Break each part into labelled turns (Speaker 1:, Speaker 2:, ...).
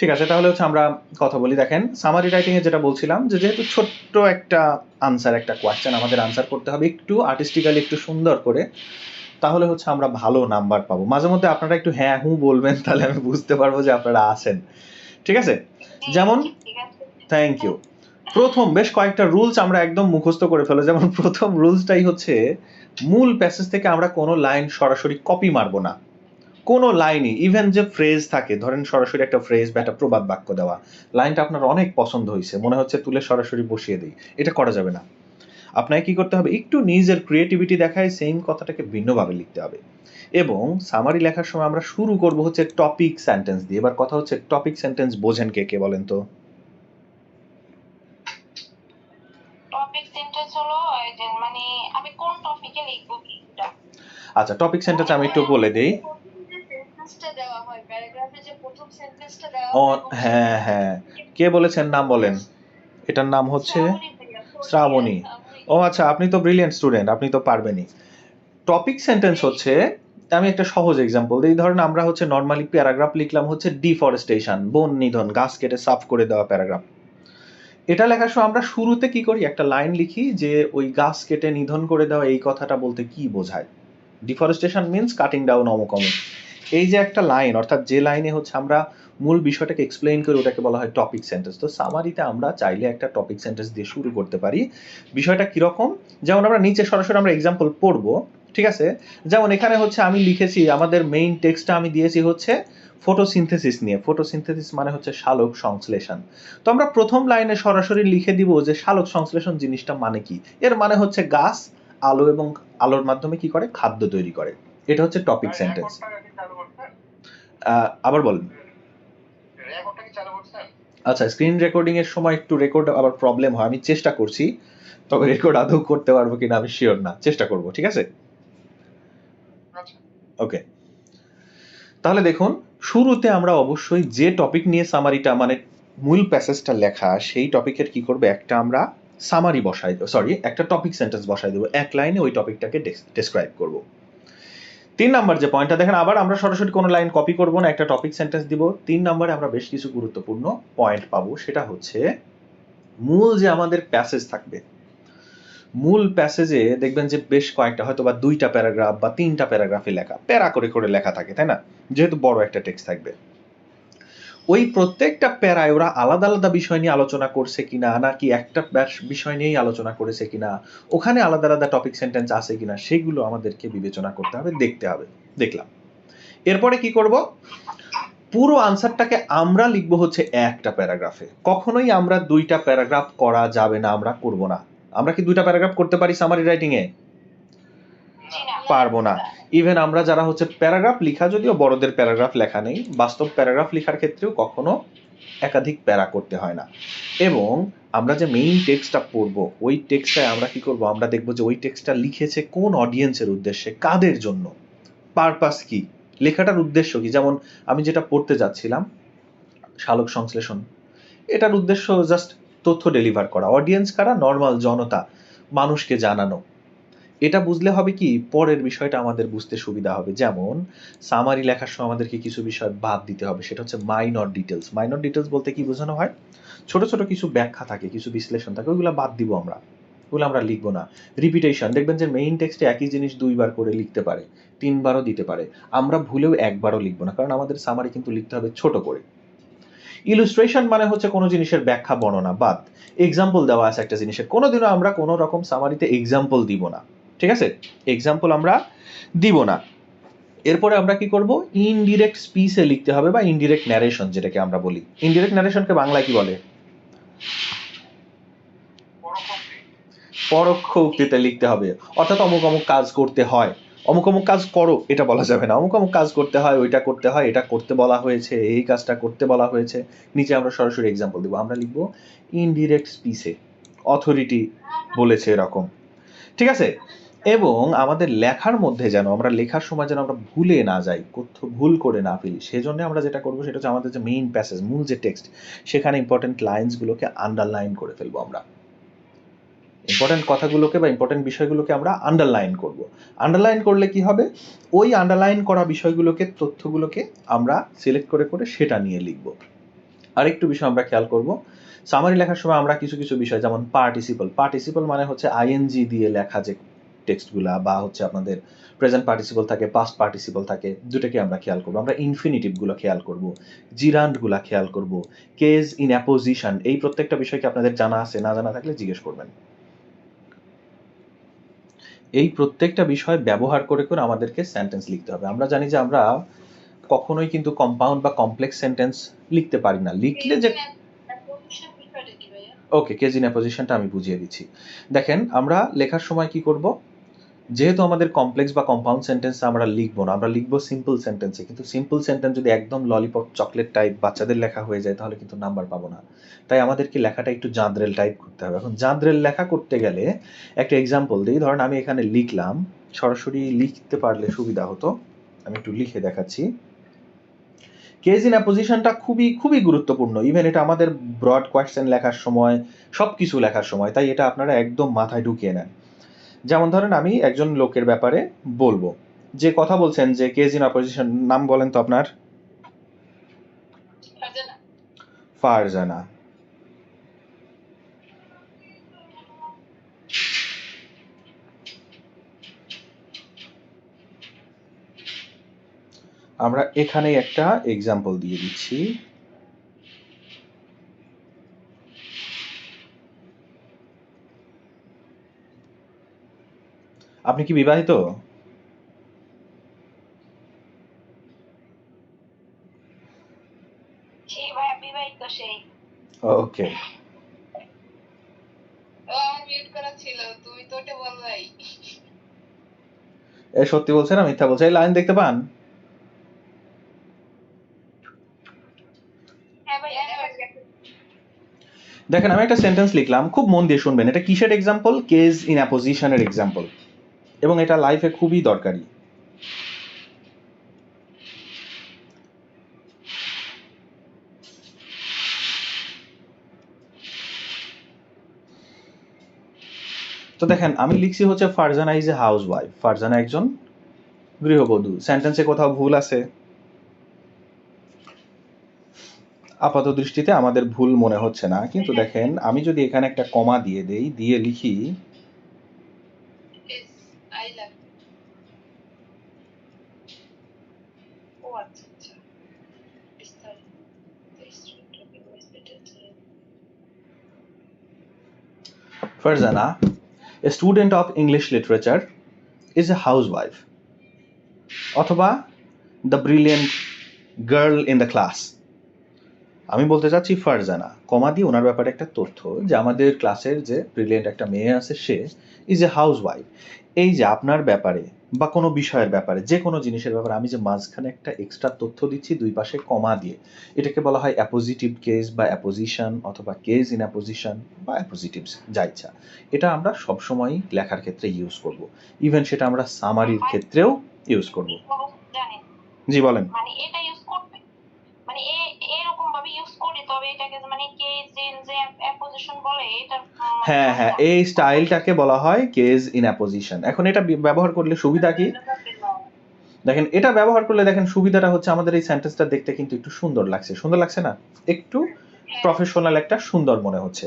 Speaker 1: ঠিক আছে তাহলে হচ্ছে আমরা কথা বলি। দেখেন সামারি রাইটিং এ যেটা বলছিলাম যে যেহেতু ছোট্ট একটা আনসার একটা কোয়েশ্চেন আমাদের আনসার করতে হবে একটু আর্টিস্টিক্যালি একটু সুন্দর করে তাহলে হচ্ছে আমরা ভালো নাম্বার পাবো। মাঝে মধ্যে আপনারা একটু হ্যাঁ হুঁ বলবেন তাহলে আমি বুঝতে পারব যে আপনারা আছেন। ঠিক আছে? যেমন থ্যাংক ইউ প্রথম বেশ কয়েকটা রুলস আমরা একদম মুখস্থ করে ফেলো যেমন প্রথম রুলসটাই হচ্ছে মূল প্যাসেজ থেকে আমরা কোনো লাইন সরাসরি কপি মারবো না। কোনো লাইনই ইভেন যে ফ্রেজ থাকে ধরেন সরাসরি একটা ফ্রেজ বা একটা প্রবাদ বাক্য দেওয়া লাইনটা আপনার অনেক পছন্দ হয়েছে মনে হচ্ছে তুলে সরাসরি বসিয়ে দিই এটা করা যাবে না। আপনাকে কি করতে হবে? একটু নিজের ক্রিয়েটিভিটি দেখায় সেম কথাটাকে ভিন্নভাবে লিখতে হবে। এবং সামারি লেখার সময় আমরা শুরু করব হচ্ছে টপিক সেন্টেন্স দিয়ে। এবার কথা হচ্ছে টপিক সেন্টেন্স বোঝেন কে কে বলেন তো?
Speaker 2: টপিক সেন্টেন্স হলো মানে আমি কোন টপিকে লিখব?
Speaker 1: আচ্ছা টপিক সেন্টেন্স আমি একটু বলে দেই
Speaker 2: সেন্টেন্সটা দেওয়া হয় প্যারাগ্রাফে যে প্রথম সেন্টেন্সটা দেওয়া
Speaker 1: ও
Speaker 2: হ্যাঁ
Speaker 1: হ্যাঁ। কে বলেছেন নাম বলেন? এটার নাম হচ্ছে শ্রাবণী। ও আচ্ছা আপনি তো ব্রিলিয়েন্ট স্টুডেন্ট আপনি তো পারবেনই। টপিক সেন্টেন্স হচ্ছে, আমি একটা সহজ এক্সাম্পল দিই। ধরেন, আমরা হচ্ছে নর্মালি প্যারাগ্রাফ লিখলাম হচ্ছে ডিফরেস্টেশন বন নিধন, গাছ কেটে সাফ করে দেওয়া প্যারাগ্রাফ এটা লেখার সময় আমরা শুরুতে কি করি? একটা লাইন লিখি যে, ওই গাছ কেটে নিধন করে দেওয়া, এই কথাটা বলতে কি বোঝায়? ডিফরেস্টেশন মিন্স কাটিং ডাউন অমুক এই যে একটা লাইন অর্থাৎ যে লাইনে হচ্ছে আমরা মূল বিষয়টাকে এক্সপ্লেইন করে ওটাকে বলা হয় টপিক সেন্টেন্স তো সামারিতে আমরা চাইলে একটা টপিক সেন্টেন্স দিয়ে শুরু করতে পারি। বিষয়টা কীরকম? যেমন আমরা নিচে সরাসরি আমরা এক্সাম্পল পড়ব ঠিক আছে? যেমন এখানে হচ্ছে আমি লিখেছি আমাদের মেইন টেক্সটটা আমি দিয়েছি হচ্ছে ফটোসিনথেসিস নিয়ে। ফটোসিনথেসিস মানে হচ্ছে সালোক সংশ্লেষণ। তো আমরা প্রথম লাইনে সরাসরি লিখে দিব যে সালোক সংশ্লেষণ জিনিসটা মানে কি? এর মানে হচ্ছে গাছ আলো এবং আলোর মাধ্যমে কি করে? খাদ্য তৈরি করে। এটা হচ্ছে টপিক সেন্টেন্স আবার বলেন। আচ্ছা স্ক্রিন রেকর্ডিং এর সময় একটু রেকর্ড আবার প্রবলেম হয় আমি চেষ্টা করছি তবে রেকর্ড আদৌ করতে পারব কিনা আমি শিওর না চেষ্টা করব ঠিক আছে?
Speaker 3: আচ্ছা।
Speaker 1: ওকে তাহলে দেখুন শুরুতে আমরা অবশ্যই যে টপিক নিয়ে সামারিটা মানে মূল প্যাসেজটা লেখা সেই টপিকের কি করবে? একটা আমরা সামারি বসাই সরি একটা টপিক সেন্টেন্স বসাই দেবো। এক লাইনে ওই টপিকটাকে ডেসক্রাইব করব। তিন নাম্বার যে পয়েন্টটা দেখেন আবার আমরা সরাসরি কোনো লাইন কপি করব না, একটা টপিক সেন্টেন্স দিব। তিন নাম্বারে আমরা বেশ কিছু গুরুত্বপূর্ণ পয়েন্ট পাবো, সেটা হচ্ছে মূল যে আমাদের প্যাসেজ থাকবে, মূল প্যাসেজে দেখবেন যে বেশ কয়েকটা হয়তো বা দুইটা প্যারাগ্রাফ বা তিনটা প্যারাগ্রাফে লেখা, প্যারা করে করে লেখা থাকে, তাই না? যেহেতু বড় একটা টেক্সট থাকবে। ওই প্রত্যেকটা প্যারায় ওরা আলাদা আলাদা বিষয় নিয়ে আলোচনা করছে কিনা, নাকি একটা বিষয় নিয়েই আলোচনা করেছে কিনা, ওখানে আলাদা আলাদা টপিক সেন্টেন্স আছে কিনা, সেগুলো আমাদেরকে বিবেচনা করতে হবে, দেখতে হবে, দেখলাম। এরপরে কি করব? পুরো আনসারটাকে আমরা লিখব হচ্ছে একটা প্যারাগ্রাফে। কখনোই আমরা দুইটা প্যারাগ্রাফ করা যাবে না, আমরা করব না। আমরা কি দুইটা প্যারাগ্রাফ করতে পারি সামারি রাইটিং এ
Speaker 2: জি না
Speaker 1: পারব না। ইভেন আমরা যারা হচ্ছে প্যারাগ্রাফ লেখা, যদিও বড়দের প্যারাগ্রাফ লেখা নেই, বাস্তব প্যারাগ্রাফ লেখার ক্ষেত্রেও কখনো একাধিক প্যারা করতে হয় না। এবং আমরা যে মেইন টেক্সটটা পড়ব, ওই টেক্সটায় আমরা কি করব? আমরা দেখব যে ওই টেক্সটটা লিখেছে কোন অডিয়েন্সের উদ্দেশ্যে, কাদের জন্য? পারপাস কি? লেখাটার উদ্দেশ্য কি? যেমন আমি যেটা পড়তে যাচ্ছিলাম শালক সংশ্লেষণ। এটার উদ্দেশ্য জাস্ট তথ্য ডেলিভার করা। অডিয়েন্স কারা? নর্মাল জনতা। মানুষকে জানানো। এটা বুঝলে হবে কি, পরের বিষয়টা আমাদের বুঝতে সুবিধা হবে। যেমন সামারি লেখার সময় আমাদেরকে কিছু বিষয় বাদ দিতে হবে, সেটা হচ্ছে মাইনর ডিটেলস মাইনর ডিটেলস বলতে কি বোঝানো হয়? ছোট ছোট কিছু ব্যাখ্যা থাকে, কিছু বিশ্লেষণ থাকে, ওইগুলো বাদ দিব আমরা। ওগুলো আমরা লিখব না। রিপিটেশন দেখবেন যে মেইন টেক্সটে একই জিনিস দুইবার করে লিখতে পারে, তিনবারও দিতে পারে। আমরা ভুলেও একবারও লিখব না, কারণ আমাদের সামারি কিন্তু লিখতে হবে ছোট করে। ইলুস্ট্রেশন মানে হচ্ছে কোনো জিনিসের ব্যাখ্যা বর্ণনা, বাদ। এক্সাম্পল দেওয়া আছে একটা জিনিসের কোনোদিনও আমরা কোনো রকম সামারিতে এক্সাম্পল দিব না। ঠিক আছে? এক্সাম্পল আমরা দিব না। এরপরে আমরা কি করব? ইনডিরেক্ট স্পিচে লিখতে হবে বা ইনডিরেক্ট ন্যারেশন যেটাকে আমরা বলি। ইনডিরেক্ট ন্যারেশনকে বাংলায় কি বলে?
Speaker 3: পরোক্ষ
Speaker 1: উক্তিতে লিখতে হবে। অর্থাৎ অমুক অমুক কাজ করতে হয়। অমুক অমুক কাজ করো, এটা বলা যাবে না। অমুক অমুক কাজ করতে হয়, ওইটা করতে হয়, এটা করতে বলা হয়েছে, এই কাজটা করতে বলা হয়েছে। নিচে আমরা সরাসরি এক্সাম্পল দেবো। আমরা লিখব ইনডিরেক্ট স্পিচে অথরিটি বলেছে এরকম। ঠিক আছে? এবং আমাদের লেখার মধ্যে যেন আমরা লেখার সময় যেন আমরা ভুলে না যাই, কোথাও ভুল করে না ফেলি, সেজন্য আমরা যেটা করব সেটা হচ্ছে আমাদের যে মেইন প্যাসেজ মূল যে টেক্সট সেখানে ইম্পর্টেন্ট লাইন্সগুলোকে আন্ডারলাইন করে ফেলব আমরা। ইম্পর্টেন্ট কথাগুলোকে বা ইম্পর্টেন্ট বিষয়গুলোকে আমরা আন্ডারলাইন করব। আন্ডারলাইন করলে কি হবে? ওই আন্ডারলাইন করা বিষয়গুলোকে, তথ্যগুলোকে আমরা সিলেক্ট করে করে সেটা নিয়ে লিখব। আরেকটু বিষয় আমরা খেয়াল করব। সামারি লেখার সময় আমরা কিছু কিছু বিষয়, যেমন পার্টিসিপল পার্টিসিপল মানে হচ্ছে আইএনজি দিয়ে লেখা যে টেক্সটগুলা বা হচ্ছে আপনাদের প্রেজেন্ট পার্টিসিপল থাকে পাস্ট পার্টিসিপল থাকে দুটোকে আমরা খেয়াল করব। আমরা ইনফিনিটিভগুলো খেয়াল করব জিরান্ডগুলা খেয়াল করব কেজ ইন অ্যাপোজিশন এই প্রত্যেকটা বিষয়কে আপনাদের জানা আছে না জানা থাকলে জিজ্ঞেস করবেন। এই প্রত্যেকটা বিষয় ব্যবহার করে করে আমাদেরকে সেন্টেন্স লিখতে হবে। আমরা জানি যে আমরা কখনোই কিন্তু কম্পাউন্ড বা কমপ্লেক্স সেন্টেন্স লিখতে পারি না। লিখলে যে ওকে কেজ ইন অ্যাপোজিশনটা আমি বুঝিয়ে দিচ্ছি। দেখেন আমরা লেখার সময় কি করব? যেহেতু আমাদের কমপ্লেক্স বা কম্পাউন্ড সেন্টেন্স আমরা লিখব না, আমরা লিখব সিম্পল সেন্টেন্সে কিন্তু সিম্পল সেন্টেন্স যদি একদম ললিপপ চকলেট টাইপ বাচ্চাদের লেখা হয়ে যায়, তাহলে কিন্তু নাম্বার পাবো না। তাই আমাদেরকে লেখাটা একটু জাঁদরেল টাইপ করতে হবে। এখন জাঁদরেল লেখা করতে গেলে একটা এক্সাম্পল দিই। ধরেন আমি এখানে লিখলাম, সরাসরি লিখতে পারলে সুবিধা হতো। আমি একটু লিখে দেখাচ্ছি। কেজ ইন অ্যাপোজিশনটা খুবই খুবই গুরুত্বপূর্ণ। ইভেন এটা আমাদের ব্রড কোয়েশ্চেন লেখার সময় সব কিছু লেখার সময়। তাই এটা আপনারা একদম মাথায় ঢুকিয়ে নেন। যেমন ধরেন আমি একজন লোকের ব্যাপারে বলব। যে কথা বলছেন যে কেজ ইন অপোজিশন নাম বলেন তো আপনার? ফারজানা। আমরা এখানে একটা এক্সাম্পল দিয়ে দিচ্ছি। আপনি কি বিবাহিত? ওকে। এ সত্যি বলছে না মিথ্যা বলছে এই লাইন দেখতে পান।
Speaker 2: হ্যাঁ
Speaker 1: দেখেন আমি একটা সেন্টেন্স লিখলাম খুব মন দিয়ে শুনবেন এটা কিসের এক্সাম্পল কেজ ইন অ্যাপোজিশনের এক্সাম্পল এবং এটা লাইফে খুবই দরকারি। তো দেখেন, আমি লিখছি হচ্ছে Farzana is a housewife Farzana একজন গৃহবধূ। সেন্টেন্সে কোথাও ভুল আছে। আপাত দৃষ্টিতে আমাদের ভুল মনে হচ্ছে না। কিন্তু দেখেন, আমি যদি এখানে একটা কমা দিয়ে দেই, দিয়ে লিখি
Speaker 2: আই লাভ ও আচ্ছা আচ্ছা বিস্তারিত
Speaker 1: Farzana, a student of English literature, is a housewife. অথবা the brilliant girl in the class আমি বলতে চাচ্ছি ফারজানা কমা দিয়ে ওনার ব্যাপারে একটা তথ্য যে আমাদের ক্লাসের যে ব্রিলিয়েন্ট একটা মেয়ে আছে সে ইজ এ হাউস ওয়াইফ এই যে আপনার ব্যাপারে বা কোনো বিষয়ের ব্যাপারে যে কোনো জিনিসের ব্যাপারে আমি যে মাঝখানে একটা এক্সট্রা তথ্য দিচ্ছি দুই পাশে কমা দিয়ে এটাকে বলা হয় অ্যাপোজিটিভ কেস বা অ্যাপোজিশন অথবা কেস ইন অ্যাপোজিশন বা অ্যাপোজিটিভস যা ইচ্ছা। এটা আমরা সবসময়ই লেখার ক্ষেত্রে ইউজ করব। ইভেন সেটা আমরা সামারির ক্ষেত্রেও ইউজ করব। জি বলেন।
Speaker 2: মানে এটা ইউজ করবে। মানে ইউজ করি তবে এটাকে মানে কে যে যে অ্যাপোজিশন বলে এটা
Speaker 1: হ্যাঁ হ্যাঁ এই স্টাইলটাকে বলা হয় কেস ইন অ্যাপোজিশন। এখন এটা ব্যবহার করলে সুবিধা কি? দেখেন এটা ব্যবহার করলে দেখেন সুবিধাটা হচ্ছে আমাদের এই সেন্টেন্সটা দেখতে কিন্তু একটু সুন্দর লাগছে। সুন্দর লাগছে না? একটু প্রফেশনাল একটা সুন্দর মনে হচ্ছে।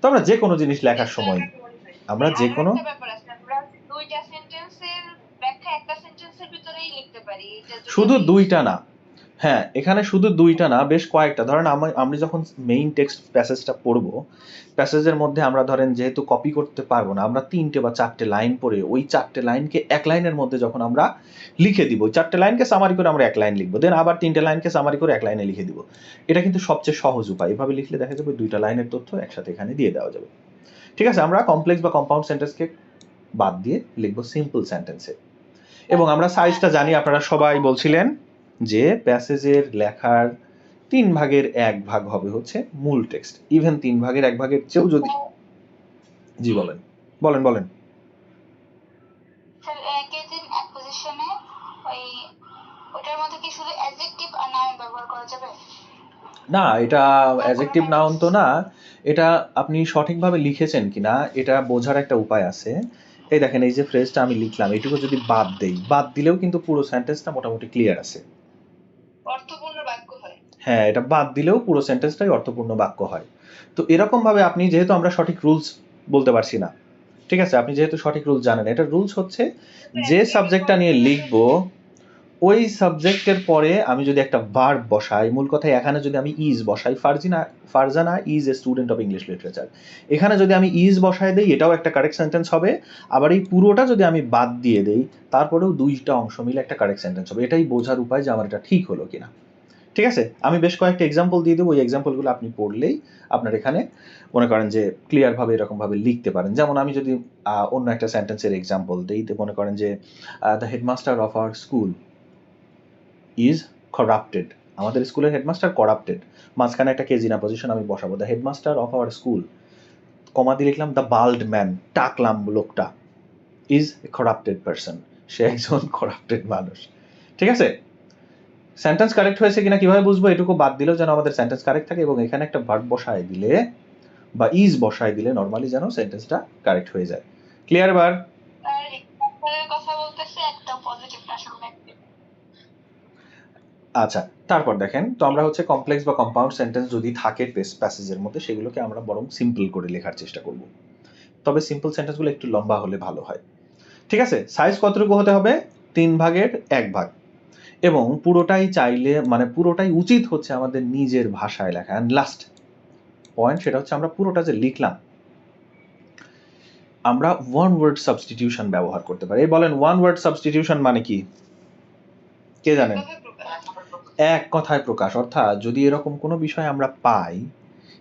Speaker 1: তো আমরা যে কোনো জিনিস লেখার সময় আমরা যে কোনো শুধু দুইটা না হ্যাঁ এখানে শুধু দুইটা না, বেশ কয়েকটা। ধরেন আমি যখন মেইন টেক্সট প্যাসেজটা পড়ব প্যাসেজের মধ্যে আমরা ধরেন যেহেতু কপি করতে পারব না, আমরা তিনটে বা চারটে লাইন পড়ে, ওই চারটে লাইনকে এক লাইনের মধ্যে যখন আমরা লিখে দিব চারটে লাইনকে সামারি করে আমরা এক লাইন লিখব দেন আবার তিনটে লাইনকে সামারি করে এক লাইনে লিখে দিব। এটা কিন্তু সবচেয়ে সহজ উপায়। এভাবে লিখলে দেখা যাবে দুইটা লাইনের তথ্য একসাথে এখানে দিয়ে দেওয়া যাবে। ঠিক আছে, আমরা কমপ্লেক্স বা কম্পাউন্ড সেন্টেন্সকে বাদ দিয়ে লিখব সিম্পল সেন্টেন্সে এবং আমরা সাইজটা জানি, আপনারা সবাই বলছিলেন। যে প্যাসেজের লেখার তিন ভাগের এক ভাগ হবে হচ্ছে মূল টেক্সট। ইভেন তিন ভাগের এক ভাগের চেয়েও যদি জি বলেন। বলেন বলেন।
Speaker 2: যাবে?
Speaker 1: না এটা অ্যাজেক্টিভ নাউন তো না। এটা আপনি সঠিকভাবে লিখেছেন কিনা এটা বোঝার একটা উপায় আছে। এই দেখেন এই যে ফ্রেজটা আমি লিখলাম এইটুকু যদি বাদ দেই। বাদ দিলেও কিন্তু পুরো সেন্টেন্সটা মোটামুটি ক্লিয়ার আছে।
Speaker 2: অর্থপূর্ণ বাক্য হয়।
Speaker 1: হ্যাঁ এটা বাদ দিলেও পুরো সেন্টেন্সটাই অর্থপূর্ণ বাক্য হয়। তো এরকম ভাবে আপনি যেহেতু আমরা সঠিক রুলস বলতে পারছি না ঠিক আছে? আপনি যেহেতু সঠিক রুলস জানেন এটা রুলস হচ্ছে যে সাবজেক্টটা নিয়ে লিখব ওই সাবজেক্টের পরে আমি যদি একটা ভার্ব বসাই, মূল কথায় এখানে যদি আমি ইজ বসাই, Farzina, Farzana is a student of English literature এখানে যদি আমি ইজ বসাই দেই, এটাও একটা কারেক্ট সেন্টেন্স হবে। আবার এই পুরোটা যদি আমি বাদ দিয়ে দেই, তারপরেও দুইটা অংশ মিলে একটা কারেক্ট সেন্টেন্স হবে। এটাই বোঝার উপায় যে আমার এটা ঠিক হলো কিনা। ঠিক আছে? আমি বেশ কয়েকটা এক্সাম্পল দিয়ে দেবো। ওই এক্সাম্পলগুলো আপনি পড়লেই আপনার এখানে মনে করেন যে ক্লিয়ারভাবে এরকমভাবে লিখতে পারেন। যেমন আমি যদি অন্য একটা সেন্টেন্সের এক্সাম্পল দিই, তো মনে করেন যে the headmaster of our school is corrupted আমাদের স্কুলের হেডমাস্টার করাপ্টেড মাঝখানে একটা কেজিনা পজিশন আমি বসাবো। The headmaster of our school comma দিয়ে লিখলাম দ্য বাল্ড ম্যান টাকলাম লোকটা ইজ এ করাপ্টেড পার্সন সে একজন করাপ্টেড মানুষ। ঠিক আছে? সেন্টেন্স কারেক্ট হয়েছে কিনা কীভাবে বুঝব? এটুকু বাদ দিলেও যেন আমাদের সেন্টেন্স কারেক্ট থাকে এবং এখানে একটা ভার্ব বসায় দিলে বা ইজ বসায় দিলে নর্মালি যেন সেন্টেন্সটা কারেক্ট হয়ে যায়। ক্লিয়ার বার?
Speaker 2: কথা বলতেছে, একটা পজিটিভ
Speaker 1: আচ্ছা তারপর দেখেন, তো আমরা হচ্ছে কমপ্লেক্স বা কম্পাউন্ড সেন্টেন্স যদি থাকে প্যাসেজের মধ্যে, সেগুলোকে আমরা বরং সিম্পল করে লেখার চেষ্টা করব। তবে সিম্পল সেন্টেন্সগুলো একটু লম্বা হলে ভালো হয়। ঠিক আছে? সাইজ কতটুকু হতে হবে? তিন ভাগের এক ভাগ। এবং পুরোটাই চাইলে মানে পুরোটাই উচিত হচ্ছে আমাদের নিজের ভাষায় লেখা। অ্যান্ড লাস্ট পয়েন্ট সেটা হচ্ছে আমরা পুরোটা যে লিখলাম, আমরা ওয়ান ওয়ার্ড সাবস্টিটিউশন ব্যবহার করতে পারি। এই বলেন ওয়ান ওয়ার্ড সাবস্টিটিউশন মানে কি? কে জানেন এক কথায় প্রকাশ অর্থাৎ যদি এরকম কোনো বিষয় আমরা পাই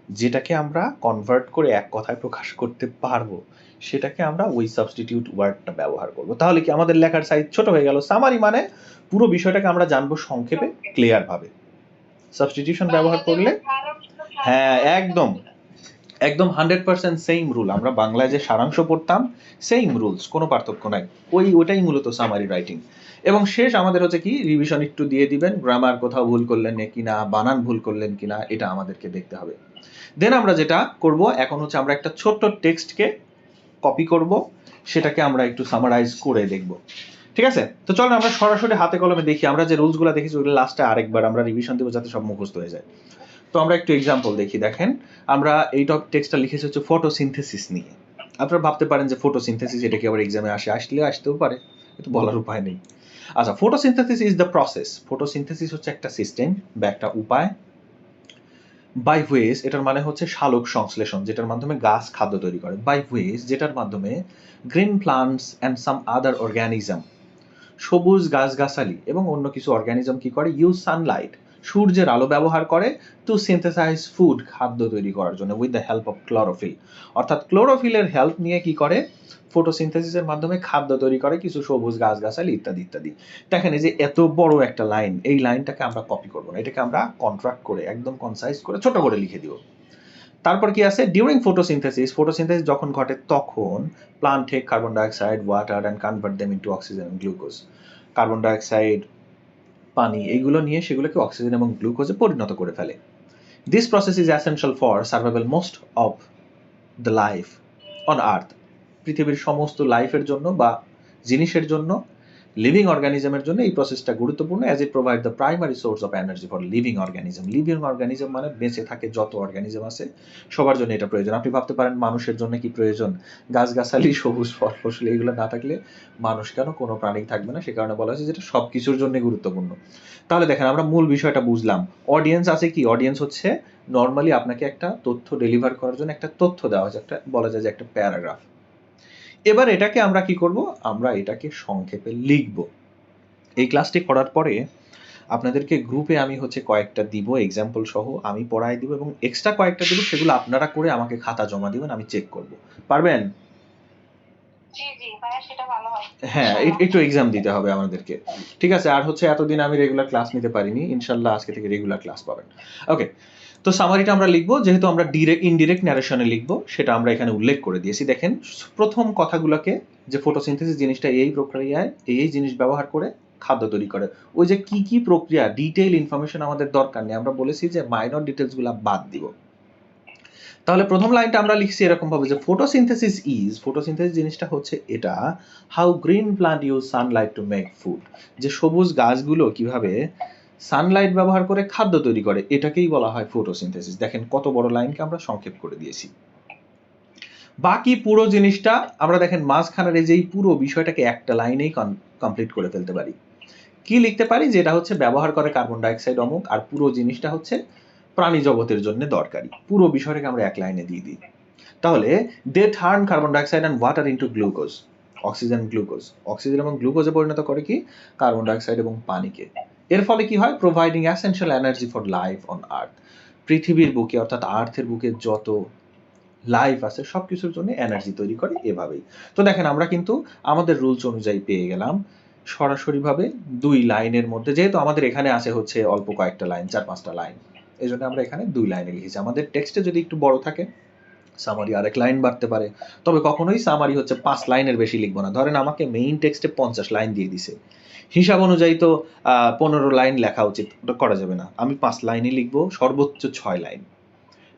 Speaker 1: যেটাকে আমরা কনভার্ট করে এক কথায় প্রকাশ করতে পারব সেটাকে আমরা ওই সাবস্টিটিউট ওয়ার্ডটা ব্যবহার করব। তাহলে কি আমাদের লেখার সাইজ ছোট হয়ে গেল? সামারি মানে পুরো বিষয়টাকে আমরা জানব সংক্ষেপে ক্লিয়ার ভাবে। সাবস্টিটিউশন ব্যবহার করলে? হ্যাঁ, একদম। একদম হান্ড্রেড পার্সেন্ট সেম রুল আমরা বাংলায় যে সারাংশ পড়তাম সেম রুলস কোনো পার্থক্য নাই। ওই ওটাই মূলত সামারি রাইটিং এবং শেষ আমাদের হচ্ছে কি রিভিশন একটু দিয়ে দিবেন গ্রামার কোথাও ভুল করলেন কিনা, বানান ভুল করলেন কিনা, এটা আমাদেরকে দেখতে হবে। দেন আমরা যেটা করব, এখন হচ্ছে আমরা একটা ছোট্ট টেক্সটকে কপি করব, সেটাকে আমরা একটু সামারাইজ করে দেখব। ঠিক আছে? তো চলো আমরা সরাসরি হাতে কলমে দেখি, আমরা যে রুলসগুলো দেখেছি, ওগুলো লাস্টে আরেকবার আমরা রিভিশন দেবো যাতে সব মুখস্থ হয়ে যায়। তো আমরা একটু এক্সাম্পল দেখি, দেখেন, আমরা এই টপ টেক্সটটা লিখেছি হচ্ছে ফটোসিনথেসিস নিয়ে। আপনারা ভাবতে পারেন যে ফটোসিনথেসিস এটা কি আবার এক্সামে আসে? আসলেও আসতেও পারে এটা বলার উপায় নেই। আচ্ছা photosynthesis is the process photosynthesis হচ্ছে একটা সিস্টেম বা একটা উপায় বাই ওয়েস এটার মানে হচ্ছে শালক সংশ্লেষণ, যেটার মাধ্যমে গাছ খাদ্য তৈরি করে। বাই ওয়েস যেটার মাধ্যমে green plants and some other organism সবুজ গাছগাছালি এবং অন্য কিছু অর্গানিজম কি করে? ইউজ সানলাইট সূর্যের আলো ব্যবহার করে টু সিনথেসাইজ ফুড খাদ্য তৈরি করার জন্য with the help of chlorophyll অর্থাৎ ক্লোরোফিলের হেল্প নিয়ে কি করে? ফটোসিনথেসিসের মাধ্যমে খাদ্য তৈরি করে কিছু সবুজ গাছগাছালি ইত্যাদি ইত্যাদি। দেখেন এই যে এত বড় একটা লাইন এই লাইনটাকে আমরা কপি করব না, এটাকে আমরা কন্ট্রাক্ট করে, একদম কনসাইজ করে, ছোট করে লিখে দিব। তারপর কি আছে? ডিউরিং ফটোসিনথেসিস ফটোসিনথেসিস যখন ঘটে তখন plant take carbon dioxide water and convert them into oxygen and glucose carbon dioxide পানি এগুলো নিয়ে সেগুলোকে অক্সিজেন এবং গ্লুকোজে পরিণত করে ফেলে। This process is essential for survival most of the life on earth পৃথিবীর সমস্ত লাইফের জন্য বা জিনিসের জন্য লিভিং অর্গানিজমের জন্য এই প্রসেসটা গুরুত্বপূর্ণ as it provide the primary source of energy for living organism living organism মানে বেঁচে থাকে যত অর্গানিজম আছে, সবার জন্য এটা প্রয়োজন। আপনি ভাবতে পারেন মানুষের জন্য কি প্রয়োজন? গাছগাছালি, সবুজ ফল, ফসল, এগুলো না থাকলে মানুষ কেন কোনো প্রাণী থাকবে না? সে কারণে বলা হয়েছে যেটা সব কিছুর জন্য গুরুত্বপূর্ণ। তাহলে দেখেন, আমরা মূল বিষয়টা বুঝলাম। অডিয়েন্স আছে কি? অডিয়েন্স হচ্ছে নর্মালি আপনাকে একটা তথ্য ডেলিভার করার জন্য একটা তথ্য দেওয়া হয়েছে, একটা বলা যায় যে একটা প্যারাগ্রাফ এবার এটাকে আমরা কি করব? আমরা এটাকে সংক্ষেপে লিখব। এই ক্লাসটি করার পরে আপনাদেরকে গ্রুপে আমি হচ্ছে কয়েকটা দিব এক্সাম্পল সহ আমি পড়াই দিব এবং এক্সট্রা কয়েকটা দিব সেগুলো আপনারা করে আমাকে খাতা জমা দিবেন আমি চেক করব। পারবেন?
Speaker 2: জি জি ভাইয়া সেটা ভালো হয়।
Speaker 1: হ্যাঁ একটু এক্সাম দিতে হবে আমাদেরকে। ঠিক আছে আর হচ্ছে এতদিন আমি রেগুলার ক্লাস নিতে পারিনি ইনশাল্লাহ আজকে থেকে রেগুলার ক্লাস পাবেন। ওকে তো সামারিটা আমরা লিখব, যেহেতু আমরা ডিরেক্ট ইনডিরেক্ট ন্যারেশনে লিখব, সেটা আমরা এখানে উল্লেখ করে দিয়েছি। দেখেন, প্রথম কথাগুলোকে যে ফটোসিনথেসিস জিনিসটা এই প্রক্রিয়ায়, এই এই জিনিস ব্যবহার করে খাদ্য তৈরি করে। ওই যে কি কি প্রক্রিয়া ডিটেইল ইনফরমেশন আমাদের দরকার নেই, আমরা বলেছি যে মাইনর ডিটেলসগুলো বাদ দিব। তাহলে প্রথম লাইনটা আমরা লিখছি এরকম ভাবে যে ফটোসিনথেসিস ইজ ফটোসিনথেসিস জিনিসটা হচ্ছে এটা how green plant use sunlight to make food যে সবুজ গাছগুলো কীভাবে সানলাইট ব্যবহার করে খাদ্য তৈরি করে, এটাকেই বলা হয় ফটোসিনথেসিস দেখেন কত বড় লাইনকে আমরা সংক্ষেপ করে দিয়েছি। বাকি পুরো জিনিসটা আমরা দেখেন মাঝখানের এই যে পুরো বিষয়টাকে একটা লাইনেই কমপ্লিট করে ফেলতে পারি। কি লিখতে পারি? যেটা হচ্ছে ব্যবহার করে কার্বন ডাইঅক্সাইড অমুক, আর পুরো জিনিসটা হচ্ছে প্রাণী জগতের জন্য দরকারি। পুরো বিষয়টাকে আমরা এক লাইনে দিয়ে দিই। তাহলে they turn carbon dioxide and water into glucose oxygen glucose oxygen এবং গ্লুকোজে পরিণত করে কি? কার্বন ডাইঅক্সাইড এবং পানিকে। এর ফলে কি হয়? Providing essential energy for life on earth পৃথিবীর বুকে, অর্থাৎ আর্থের বুকে যত লাইফ আছে সব কিছুর জন্য এনার্জি তৈরি করে এভাবেই। তো দেখেন, আমরা কিন্তু আমাদের রুলস অনুযায়ী পেয়ে গেলাম। সরাসরিভাবে দুই লাইনের মধ্যে, যেহেতু আমাদের এখানে আছে হচ্ছে অল্প কয়েকটা লাইন, চার পাঁচটা লাইন এই জন্য আমরা এখানে দুই লাইনে লিখেছি। আমাদের টেক্সটে যদি একটু বড় থাকে সামারি আরেক লাইন বাড়তে পারে। তবে কখনোই সামারি হচ্ছে পাঁচ লাইনের বেশি লিখব না। ধরেন আমাকে মেইন টেক্সটে পঞ্চাশ লাইন দিয়ে দিছে। হিসাব অনুযায়ী তো পনেরো লাইন লেখা উচিত ওটা করা যাবে না। আমি পাঁচ লাইনই লিখব সর্বোচ্চ ছয় লাইন।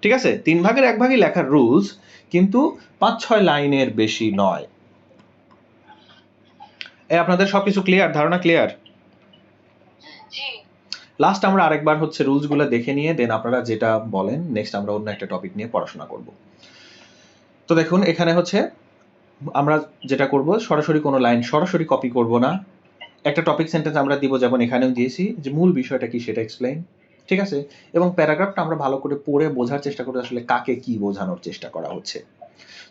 Speaker 1: ঠিক আছে? তিন ভাগের এক ভাগই লেখার রুলস কিন্তু পাঁচ ছয় লাইনের বেশি নয়। এ আপনাদের সবকিছু ক্লিয়ার ধারণা ক্লিয়ার লাস্ট আমরা আরেকবার হচ্ছে রুলসগুলো দেখে নিয়ে দেন আপনারা যেটা বলেন নেক্সট আমরা অন্য একটা টপিক নিয়ে পড়াশোনা করব। তো দেখুন এখানে হচ্ছে আমরা যেটা করব সরাসরি কোনো লাইন সরাসরি কপি করব না। একটা টপিক সেন্টেন্স আমরা দিব, যেমন এখানেও দিয়েছি, যে মূল বিষয়টা কি সেটা এক্সপ্লেইন ঠিক আছে? এবং প্যারাগ্রাফটা আমরা ভালো করে পড়ে বোঝার চেষ্টা করব আসলে কাকে কি বোঝানোর চেষ্টা করা হচ্ছে।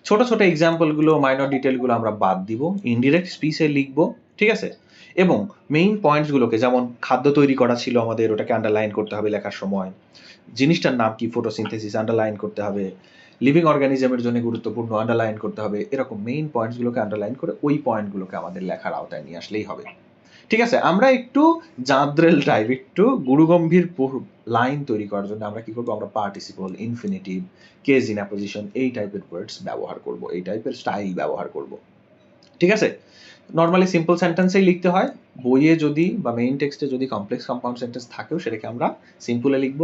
Speaker 1: ছোট ছোট এক্সাম্পলগুলো মাইনর ডিটেলগুলো আমরা বাদ দিব ইনডিরেক্ট স্পিচে লিখব, ঠিক আছে? এবং মেইন পয়েন্টসগুলোকে যেমন খাদ্য তৈরি করা ছিল আমাদের, ওটাকে আন্ডারলাইন করতে হবে লেখার সময়। জিনিসটার নাম কি? ফটোসিনথেসিস আন্ডারলাইন করতে হবে। লিভিং অর্গানিজমের জন্য গুরুত্বপূর্ণ আন্ডারলাইন করতে হবে। এরকম মেইন পয়েন্টসগুলোকে আন্ডারলাইন করে ওই পয়েন্টগুলোকে আমাদের লেখার আওতায় নিয়ে আসলেই হবে। ঠিক আছে, আমরা একটু জাদ্রেল টাইপ একটু গুরুগম্ভীর লাইন তৈরি করার জন্য আমরা কি করব? আমরা participle infinitive case in apposition এই টাইপের ওয়ার্ডস ব্যবহার করব, এই টাইপের স্টাইল ব্যবহার করব। ঠিক আছে? নর্মালি সিম্পল সেন্টেন্সেই লিখতে হয়। বইয়ে যদি বা মেইন টেক্সটে যদি কমপ্লেক্স কম্পাউন্ড সেন্টেন্স থাকেও, সেটাকে আমরা সিম্পলে লিখব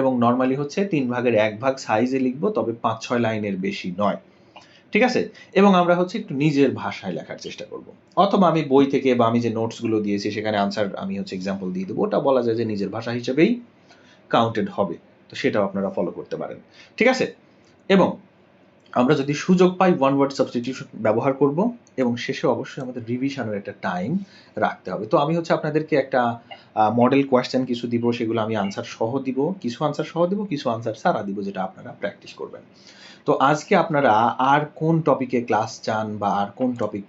Speaker 1: এবং নর্মালি হচ্ছে তিন ভাগের এক ভাগ সাইজে লিখব, তবে পাঁচ ছয় লাইনের বেশি নয়। ঠিক আছে? এবং আমরা হচ্ছে একটু নিজের ভাষায় লেখার চেষ্টা করব। অথবা আমি বই থেকে বা আমি যে নোটসগুলো দিয়েছি, সেখানে আনসার আমি হচ্ছে এক্সাম্পল দিয়ে দেবো। ওটা বলা যায় যে নিজের ভাষা হিসেবেই কাউন্টেড হবে। তো সেটাও আপনারা ফলো করতে পারেন। ঠিক আছে? এবং আমরা যদি সুযোগ পাই ওয়ান ওয়ার্ড সাবস্টিটিউশন ব্যবহার করব এবং শেষে অবশ্যই আমাদের রিভিশনের একটা টাইম রাখতে হবে। তো আমি হচ্ছে আপনাদেরকে একটা মডেল কোয়েশ্চেন কিছু দিব, সেগুলো আমি আনসার সহ দিব। কিছু আনসার সহ দিব, কিছু আনসার সারা দিব, যেটা আপনারা প্র্যাকটিস করবেন। তো আজকে আপনারা আর কোন টপিকে ক্লাস চান বা আর কোন টপিক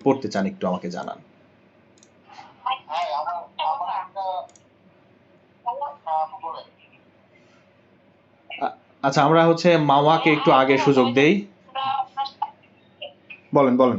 Speaker 1: পড়তে চান একটু আমাকে জানান
Speaker 3: হ্যাঁ আমার আমার একটা আহ, বলেন
Speaker 1: আচ্ছা আমরা হচ্ছে মাওয়াকে একটু আগে সুযোগ দেই। বলেন বলেন।